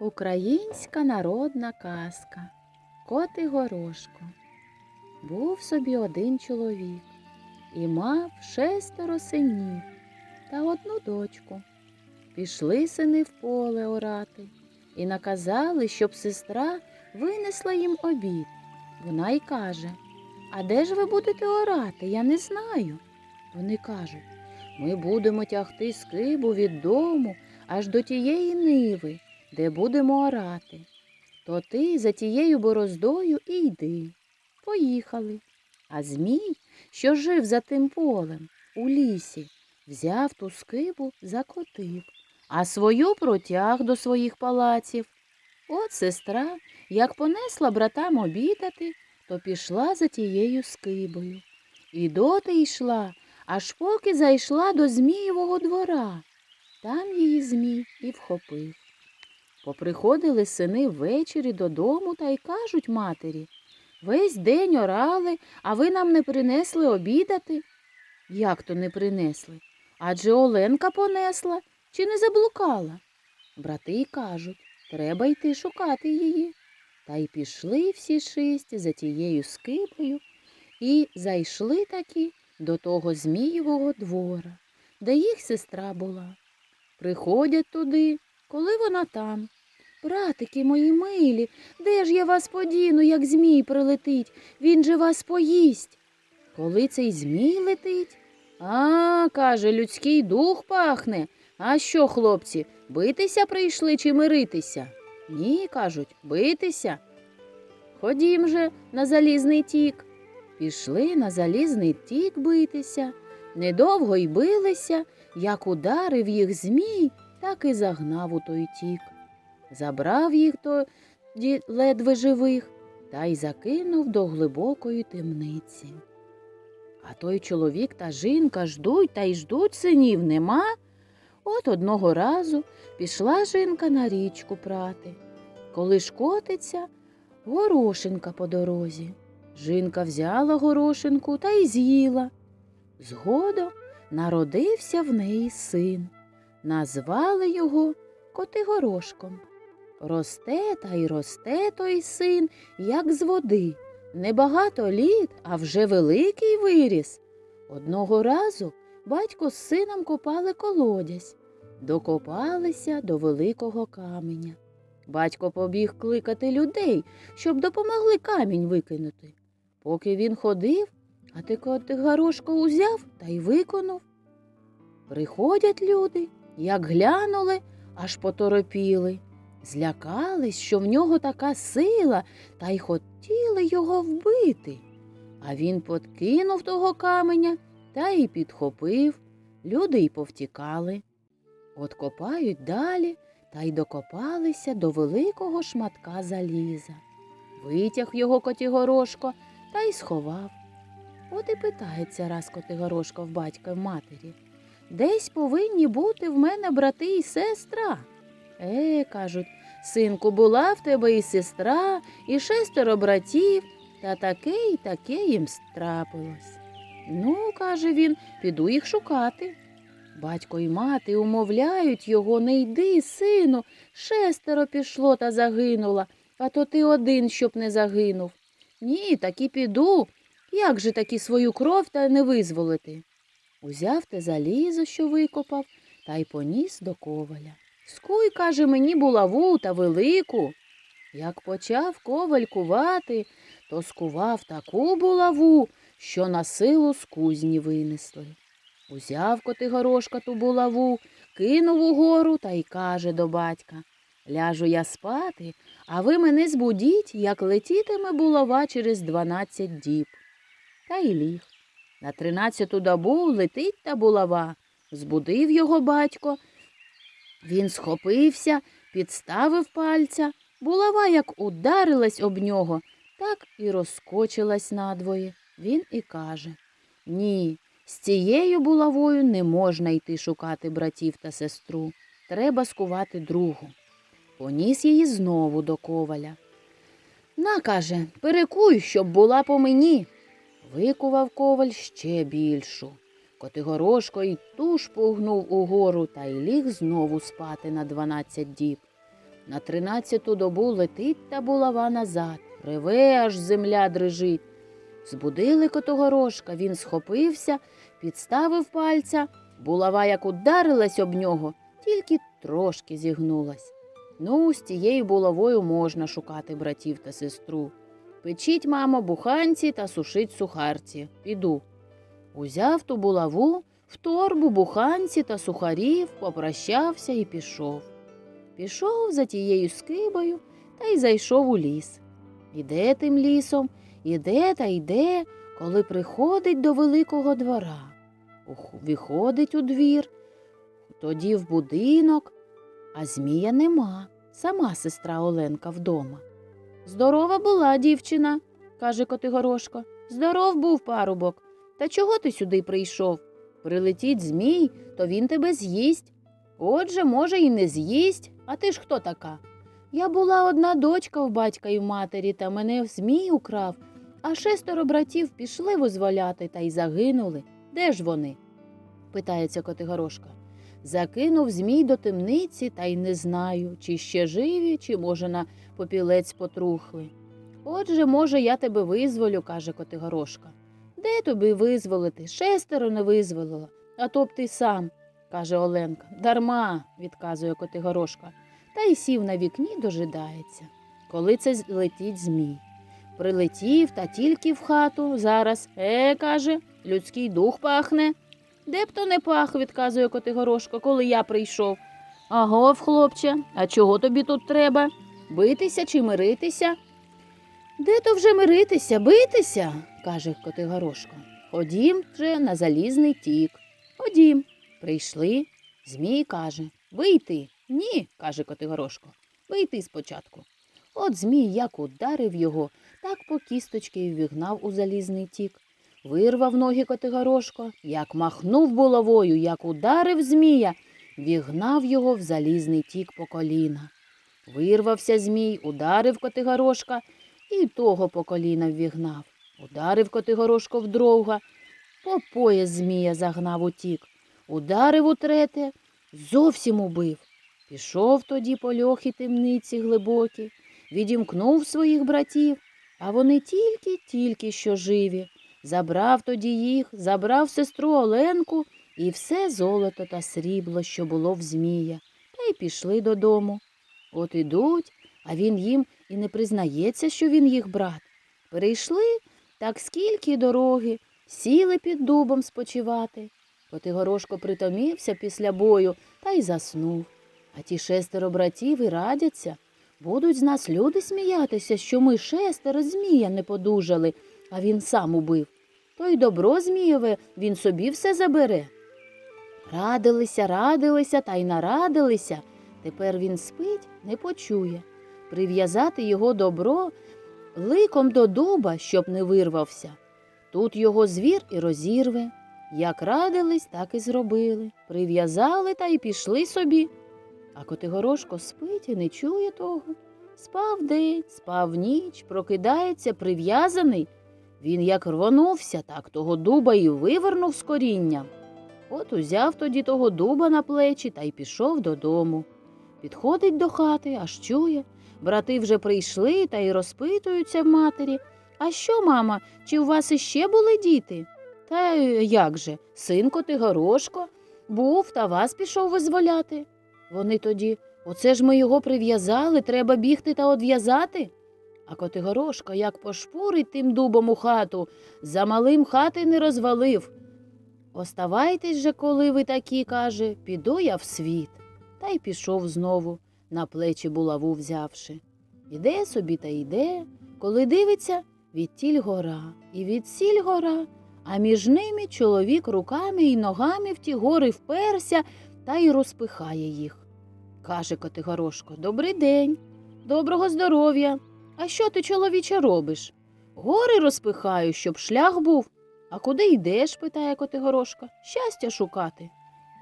Українська народна казка Кот і горошко. Був собі один чоловік і мав шестеро синів та одну дочку. Пішли сини в поле орати і наказали, щоб сестра винесла їм обід. Вона й каже А де ж ви будете орати? Я не знаю. Вони кажуть Ми будемо тягти скибу від дому аж до тієї ниви де будемо орати. То ти за тією бороздою і йди. Поїхали. А Змій, що жив за тим полем у лісі, взяв ту скибу, закотив, а свою протяг до своїх палаців. От сестра, як понесла братам обідати, то пішла за тією скибою. І доти йшла, аж поки зайшла до Змієвого двора. Там її Змій і вхопив. Поприходили сини ввечері додому та й кажуть матері Весь день орали, а ви нам не принесли обідати. Як то не принесли? Адже Оленка понесла чи не заблукала? Брати й кажуть треба йти шукати її. Та й пішли всі шість за тією скипою і зайшли таки до того Змієвого двора, де їх сестра була. Приходять туди, коли вона там. Братики мої милі, де ж я вас подіну, як змій прилетить? Він же вас поїсть. Коли цей змій летить? А, каже, людський дух пахне. А що, хлопці, битися прийшли чи миритися? Ні, кажуть, битися. Ходім же на залізний тік. Пішли на залізний тік битися. Недовго й билися, як ударив їх змій, так і загнав у той тік. Забрав їх то ледве живих та й закинув до глибокої темниці. А той чоловік та жінка ждуть та й ждуть синів нема. От одного разу пішла жінка на річку прати. Коли ж котиться, горошинка по дорозі. Жінка взяла горошинку та й з'їла. Згодом народився в неї син. Назвали його Котигорошком. Росте та й росте той син, як з води. Небагато літ, а вже великий виріс. Одного разу батько з сином копали колодязь, докопалися до великого каменя. Батько побіг кликати людей, щоб допомогли камінь викинути. Поки він ходив, а ти Котигорошко узяв та й виконав. Приходять люди, як глянули, аж поторопіли. Злякались, що в нього така сила, та й хотіли його вбити. А він подкинув того каменя та й підхопив. Люди й повтікали. От копають далі та й докопалися до великого шматка заліза. Витяг його Котігорошко та й сховав. От і питається раз Котигорошко в батька в матері. Десь повинні бути в мене брати і сестра. Е, кажуть, синку, була в тебе і сестра, і шестеро братів, та таке й таке їм трапилось. Ну, каже він, піду їх шукати. Батько й мати умовляють його, не йди, сину, шестеро пішло та загинуло, а то ти один, щоб не загинув. Ні, таки піду. Як же таки свою кров та не визволити? Узяв те залізо, що викопав, та й поніс до коваля. Скуй, каже, мені булаву та велику. Як почав коваль кувати, то скував таку булаву, що на силу з кузні винесли. Узяв Котигорошка ту булаву, кинув угору та й каже до батька Ляжу я спати, а ви мене збудіть, як летітиме булава через дванадцять діб. Та й ліг. На тринадцяту добу летить та булава. Збудив його батько. Він схопився, підставив пальця. Булава як ударилась об нього, так і розкочилась надвоє. Він і каже Ні, з цією булавою не можна йти шукати братів та сестру. Треба скувати другу. Поніс її знову до коваля. На, каже, перекуй, щоб була по мені. Викував коваль ще більшу. Котигорошко й туж погнув угору та й ліг знову спати на дванадцять діб. На тринадцяту добу летить та булава назад, реве, аж земля дрижить. Збудили котогорошка, він схопився, підставив пальця. Булава як ударилась об нього, тільки трошки зігнулась. Ну, з тією булавою можна шукати братів та сестру. Печіть, мамо, буханці та сушить сухарці. Піду. Узяв ту булаву, в торбу буханці та сухарів, попрощався і пішов. Пішов за тією скибою та й зайшов у ліс. Іде тим лісом, іде та йде, коли приходить до великого двора. Виходить у двір, тоді в будинок, а змія нема, сама сестра Оленка вдома. Здорова була дівчина, каже Котигорошко. Здоров був парубок. Та чого ти сюди прийшов? Прилетіть змій, то він тебе з'їсть. Отже, може, і не з'їсть, а ти ж хто така? Я була одна дочка в батька і в матері, та мене в змій украв, а шестеро братів пішли визволяти та й загинули. Де ж вони? питається Котигорошка. Закинув змій до темниці, та й не знаю, чи ще живі, чи, може, на попілець потрухли. Отже, може, я тебе визволю, каже Котигорошка. Де тобі визволити? Шестеро не визволила, а то б ти сам, каже Оленка. Дарма, відказує Котигорошка, та й сів на вікні дожидається. Коли це летить змій. Прилетів та тільки в хату. Зараз, е, каже, людський дух пахне. Де б то не пах, відказує Котигорошко, коли я прийшов. Агов, хлопче, а чого тобі тут треба? Битися чи миритися? Де то вже миритися, битися, каже Котигорошко. Ходім вже на залізний тік. Ходім. Прийшли. Змій каже Вийти. Ні, каже Котигорошко. Вийти спочатку. От Змій як ударив його, так по кісточки й ввігнав у залізний тік. Вирвав ноги Котигорошко, як махнув булавою, як ударив Змія, вігнав його в залізний тік по коліна. Вирвався Змій, ударив Котигорошка і того по коліна ввігнав. Ударив Котигорошко вдруга, по пояс Змія загнав утік. Ударив утрете, зовсім убив. Пішов тоді по льохи темниці глибокі, відімкнув своїх братів, а вони тільки-тільки що живі. Забрав тоді їх, забрав сестру Оленку і все золото та срібло, що було в Змія, та й пішли додому. От ідуть, а він їм і не признається, що він їх брат. Перейшли так скільки дороги, сіли під дубом спочивати. Котигорошко притомився після бою та й заснув. А ті шестеро братів і радяться. Будуть з нас люди сміятися, що ми шестеро змія не подужали, а він сам убив. То й добро змієве він собі все забере. Радилися, радилися та й нарадилися. Тепер він спить, не почує. Прив'язати його добро ликом до дуба, щоб не вирвався. Тут його звір і розірве. Як радились, так і зробили. Прив'язали та й пішли собі. А Котигорошко спить і не чує того. Спав день, спав ніч, прокидається прив'язаний. Він як рвонувся, так того дуба і вивернув з коріння. От узяв тоді того дуба на плечі та й пішов додому. Підходить до хати, аж чує. Брати вже прийшли та й розпитуються в матері. А що, мама, чи у вас іще були діти? Та як же, синко ти горошко, був та вас пішов визволяти. Вони тоді, оце ж ми його прив'язали, треба бігти та одв'язати. А Котигорошко, як пошпурить тим дубом у хату, за малим хати не розвалив. Оставайтесь же, коли ви такі, каже, піду я в світ. Та й пішов знову, на плечі булаву взявши. Іде собі та йде, коли дивиться, відтіль гора, і відсіль гора, а між ними чоловік руками і ногами в ті гори вперся та й розпихає їх. Каже Котигорошко, добрий день, доброго здоров'я. А що ти, чоловіче, робиш? Гори розпихаю, щоб шлях був. А куди йдеш? питає Котигорошка. Щастя шукати.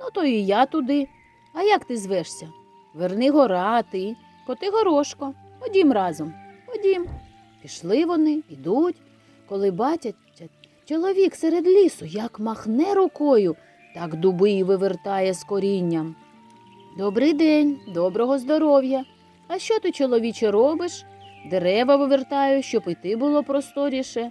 Ну, то і я туди. А як ти звешся? Верни гора, ти, Котигорошко. Ходім разом. Ходім. Пішли вони, ідуть, коли бачать чоловік серед лісу, як махне рукою, так дуби й вивертає з корінням. Добрий день, доброго здоров'я. А що ти, чоловіче, робиш? Дерева вивертаю, щоб іти було просторіше.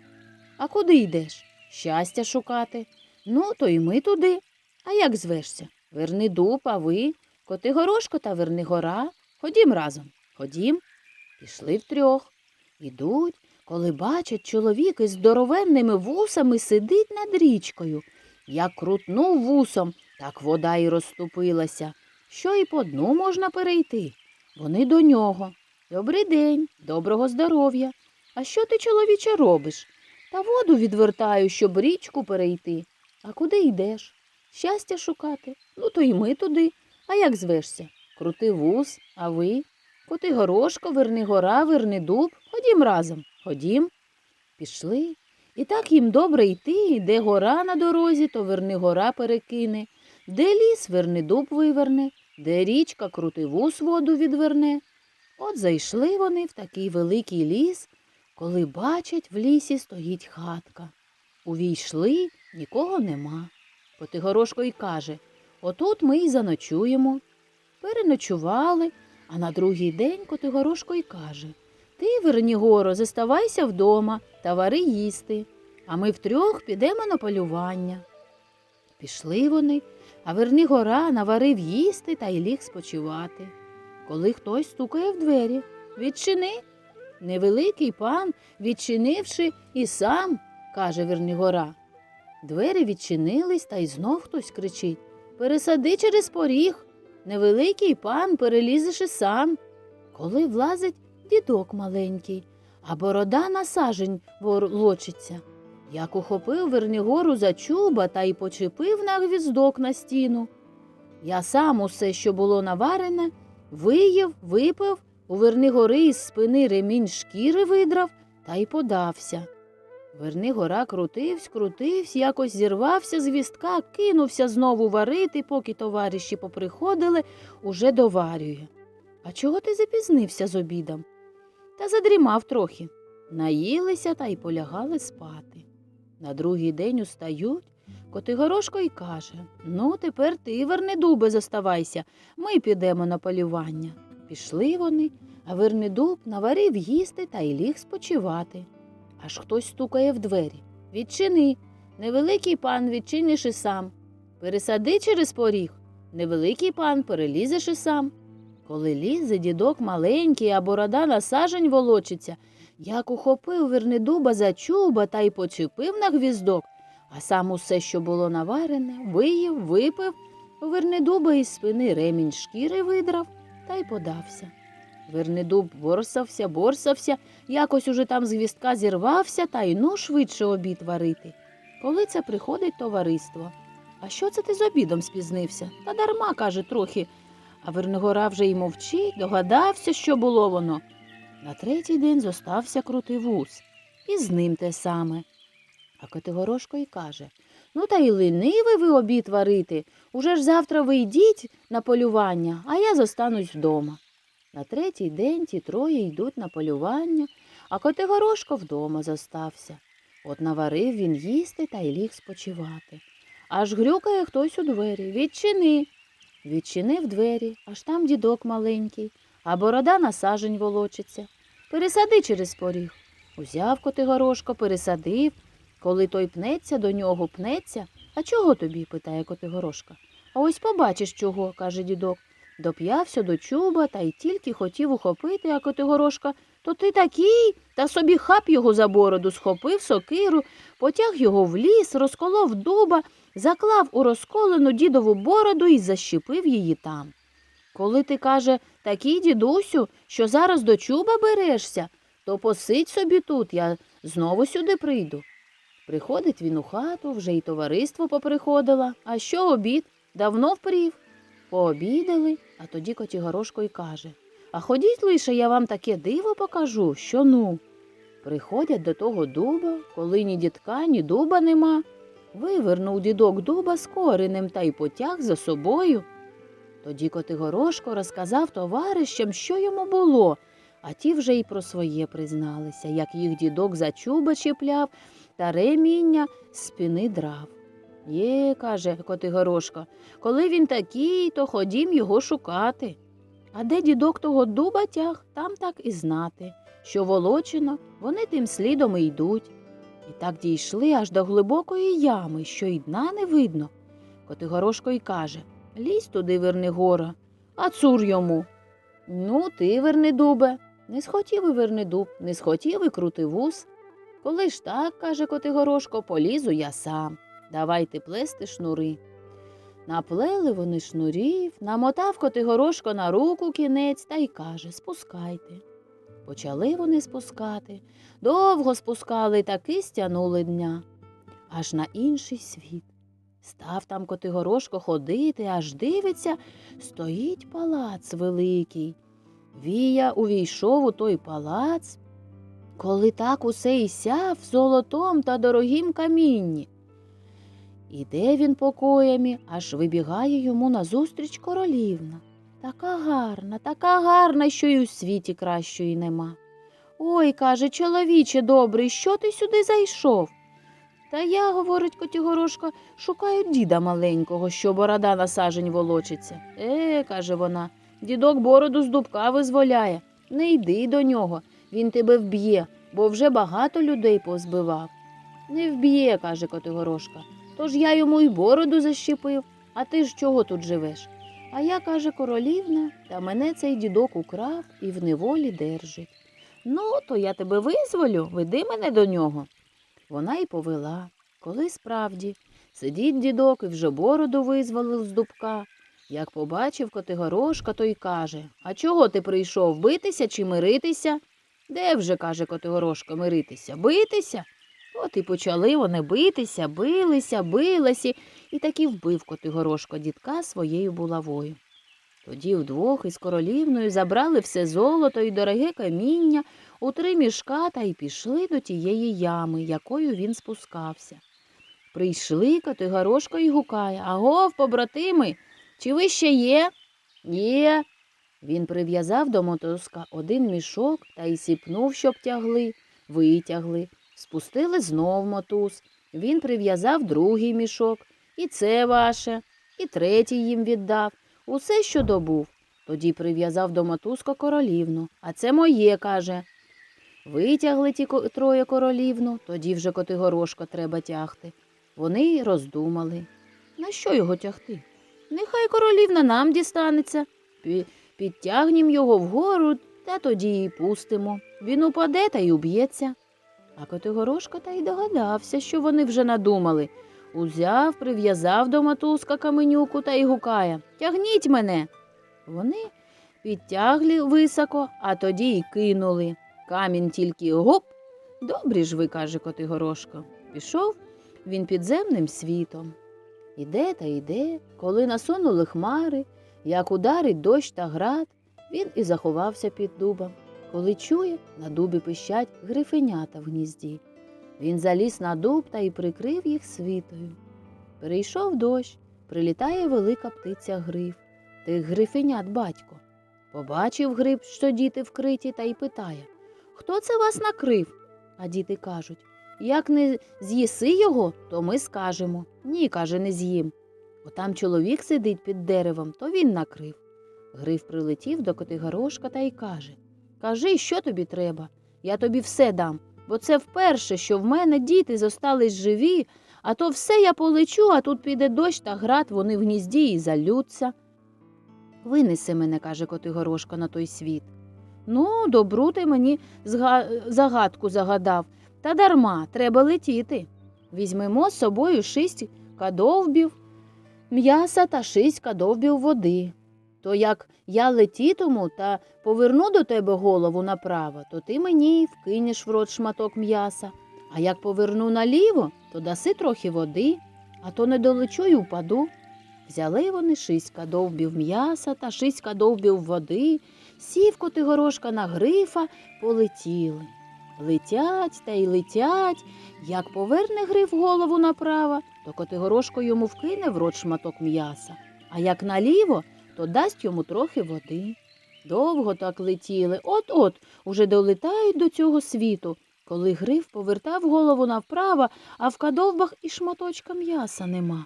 А куди йдеш? Щастя шукати. Ну, то й ми туди. А як звешся? Верни дуб, а ви? Котигорошко та Вернигора. Ходім разом. Ходім. Пішли втрьох. Ідуть, коли бачать, чоловік із здоровенними вусами сидить над річкою. Як крутнув вусом, так вода й розступилася. Що і по дну можна перейти. Вони до нього. Добрий день, доброго здоров'я. А що ти, чоловіче, робиш? Та воду відвертаю, щоб річку перейти. А куди йдеш? Щастя шукати. Ну, то й ми туди. А як звешся? Крути вус, а ви? Коти горошко, верни гора, верни дуб. Ходім разом. Ходім. Пішли. І так їм добре йти, де гора на дорозі, то верни гора перекине, де ліс верни дуб виверне, де річка крути вус воду відверне. От зайшли вони в такий великий ліс, коли бачать, в лісі стоїть хатка. Увійшли, нікого нема. Котигорошко й каже Отут ми й заночуємо. Переночували, а на другий день Котигорошко й каже Ти, Вернігоро, заставайся вдома та вари їсти, а ми втрьох підемо на полювання. Пішли вони, а Вернигора наварив їсти та й ліг спочивати. Коли хтось стукає в двері, відчини. Невеликий пан, відчинивши, і сам, каже Вернигора. Двері відчинились, та й знов хтось кричить Пересади через поріг. Невеликий пан перелізеш і сам. Коли влазить дідок маленький, а борода на сажень волочиться. Як ухопив Вернигору за чуба та й почепив на гвіздок на стіну. Я сам усе, що було наварене, виїв, випив, у Вернигори із спини ремінь шкіри видрав та й подався. Вернигора крутивсь, крутивсь, якось зірвався з вістка, кинувся знову варити, поки товариші поприходили, уже доварює. А чого ти запізнився з обідом? Та задрімав трохи. Наїлися та й полягали спати. На другий день устають, Котигорошко й каже Ну, тепер ти, Вернедубе, зоставайся, ми підемо на полювання. Пішли вони, а Вернедуб наварив їсти та й ліг спочивати. Аж хтось стукає в двері. Відчини. Невеликий пан відчиниш і сам. Пересади через поріг. Невеликий пан перелізеш і сам. Коли лізе дідок маленький, а борода на сажень волочиться, як ухопив Вернедуба за чуба та й почепив на гвіздок, а сам усе, що було наварене, виїв, випив, Вернедуба із спини ремінь шкіри видрав та й подався. Вернедуб борсався, борсався, якось уже там з гвіздка зірвався та й ну швидше обід варити. Коли це приходить товариство. А що це ти з обідом спізнився? Та дарма, каже, трохи. А Вернигора вже й мовчить, догадався, що було воно. На третій день зостався крутий вус, і з ним те саме. А Котигорошко й каже Ну, та й ленивий ви обід варити. Уже ж завтра ви йдіть на полювання, а я зостанусь вдома. На третій день ті троє йдуть на полювання, а Котигорошко вдома зостався. От наварив він їсти та й ліг спочивати. Аж грюкає хтось у двері. Відчини. Відчинив двері, аж там дідок маленький, а борода на сажень волочиться. Пересади через поріг. Узяв Котигорошко, пересадив. Коли той пнеться до нього, пнеться. А чого тобі? питає Котигорошка. А ось побачиш чого, каже дідок. Доп'явся до чуба та й тільки хотів ухопити, а Котигорошка, то ти такий, та собі хап його за бороду, схопив сокиру, потяг його в ліс, розколов дуба, заклав у розколену дідову бороду і защепив її там. Коли ти, каже, такий дідусю, що зараз до чуба берешся, то посидь собі тут, я знову сюди прийду. Приходить він у хату, вже й товариство поприходило. А що обід? Давно впрів. Пообідали, а тоді Котігорошко й каже А ходіть лише, я вам таке диво покажу, що ну. Приходять до того дуба, коли ні дідка, ні дуба нема. Вивернув дідок дуба з коренем та й потяг за собою. Тоді Котигорошко розказав товаришам, що йому було, а ті вже й про своє призналися, як їх дідок за чуба чіпляв та реміння з спини драв. Є, каже Котигорошко, коли він такий, то ходім його шукати. А де дідок того дуба тяг, там так і знати, що волочено, вони тим слідом і йдуть. І так дійшли аж до глибокої ями, що й дна не видно. Котигорошко й каже Лізь туди, верни гора, а цур йому. Ну, ти, верни дубе. Не схотів і верни дуб, не схотів і крути вус. Коли ж так, каже Котигорошко, полізу я сам. Давайте плести шнури. Наплели вони шнурів, намотав Котигорошко на руку кінець та й каже Спускайте. Почали вони спускати. Довго спускали таки стянули дня. Аж на інший світ. Став там Котигорошко ходити, аж дивиться, стоїть палац великий. Вія увійшов у той палац, коли так усе й сяв золотом та дорогім камінні. Іде він покоями, аж вибігає йому назустріч королівна. Така гарна, така гарна, що й у світі кращої нема. Ой, каже, чоловіче добрий, що ти сюди зайшов? Та я, говорить Котігорошко, шукаю діда маленького, що борода на сажень волочиться. Е, каже вона, дідок бороду з дубка визволяє. Не йди до нього, він тебе вб'є, бо вже багато людей позбивав. Не вб'є, каже Котигорошка. Тож я йому й бороду защепив, а ти ж чого тут живеш? А я, каже королівна, та мене цей дідок украв і в неволі держить. Ну, то я тебе визволю, веди мене до нього. Вона й повела. Коли справді сидить дідок і вже бороду визволив з дубка. Як побачив Котигорошка, то й каже А чого ти прийшов битися чи миритися? Де вже, каже Котигорошка, миритися? Битися? От і почали вони битися, билися, билися, і таки вбив Котигорошко дідка своєю булавою. Тоді вдвох із королівною забрали все золото і дороге каміння у три мішка та й пішли до тієї ями, якою він спускався. Прийшли Котигорошко й гукає Агов, побратими, чи ви ще є? Є. Він прив'язав до мотузка один мішок та й сіпнув, щоб тягли, витягли. Спустили знов мотуз. Він прив'язав другий мішок. І це ваше, і третій їм віддав. Усе, що добув. Тоді прив'язав до мотузка королівну. А це моє, каже. Витягли ті троє королівну, тоді вже Котигорошко треба тягти. Вони роздумали. На що його тягти? Нехай королівна нам дістанеться. Пі- Підтягнім його вгору, та тоді й пустимо. Він упаде та й уб'ється. А Котигорошко та й догадався, що вони вже надумали. Узяв, прив'язав до мотузка каменюку та й гукає Тягніть мене. Вони підтягли високо, а тоді й кинули. Камінь тільки гоп. Добрі ж ви, каже Котигорошко. Пішов він підземним світом. Іде та йде, коли насунули хмари, як ударить дощ та град, він і заховався під дубом. Коли чує, на дубі пищать грифенята в гнізді. Він заліз на дуб та й прикрив їх світою. Перейшов дощ, прилітає велика птиця гриф. Тих грифенят батько. Побачив гриб, що діти вкриті, та й питає Хто це вас накрив? А діти кажуть Як не з'їси його, то ми скажемо. Ні, каже, не з'їм. Бо там чоловік сидить під деревом, то він накрив. Гриф прилетів до Котигорошка та й каже Кажи, що тобі треба? Я тобі все дам, бо це вперше, що в мене діти зостались живі, а то все я полечу, а тут піде дощ та град, вони в гнізді і залються. Винеси мене, каже Котигорошко, на той світ. Ну, добру ти мені загадку загадав, та дарма, треба летіти. Візьмемо з собою шість кадовбів м'яса та шість кадовбів води. То як я летітиму та поверну до тебе голову направо, то ти мені вкинеш в рот шматок м'яса. А як поверну наліво, то даси трохи води, а то не долечу й упаду. Взяли вони шість кадовбів м'яса та шість кадовбів води, сів Котигорошка на грифа, полетіли. Летять та й летять. Як поверне гриф голову направо, то Котигорошко йому вкине в рот шматок м'яса, а як наліво, то дасть йому трохи води. Довго так летіли, от-от уже долетають до цього світу, коли гриф повертав голову направо, а в кадовбах і шматочка м'яса нема.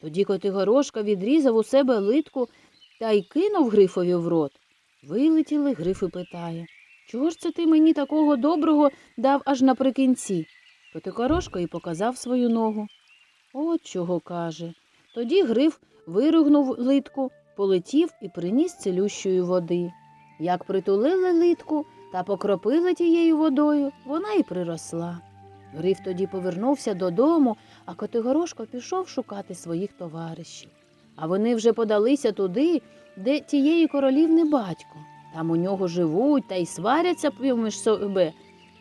Тоді Котигорошка відрізав у себе литку та й кинув грифові в рот. Вилетіли, Гриф і питає. Чого ж це ти мені такого доброго дав аж наприкінці? Котикорошко і показав свою ногу. От чого каже. Тоді Гриф виругнув литку, полетів і приніс цілющої води. Як притулили литку та покропили тією водою, вона і приросла. Гриф тоді повернувся додому, а Котигорошко пішов шукати своїх товаришів. А вони вже подалися туди, де тієї королівни батько. Там у нього живуть та й сваряться поміж себе.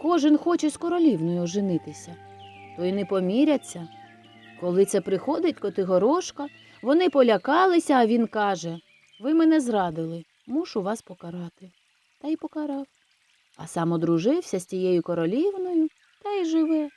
Кожен хоче з королівною оженитися. То й не поміряться. Коли це приходить Котигорошка, вони полякалися, а він каже Ви мене зрадили, мушу вас покарати. Та й покарав. А сам одружився з тією королівною та й живе.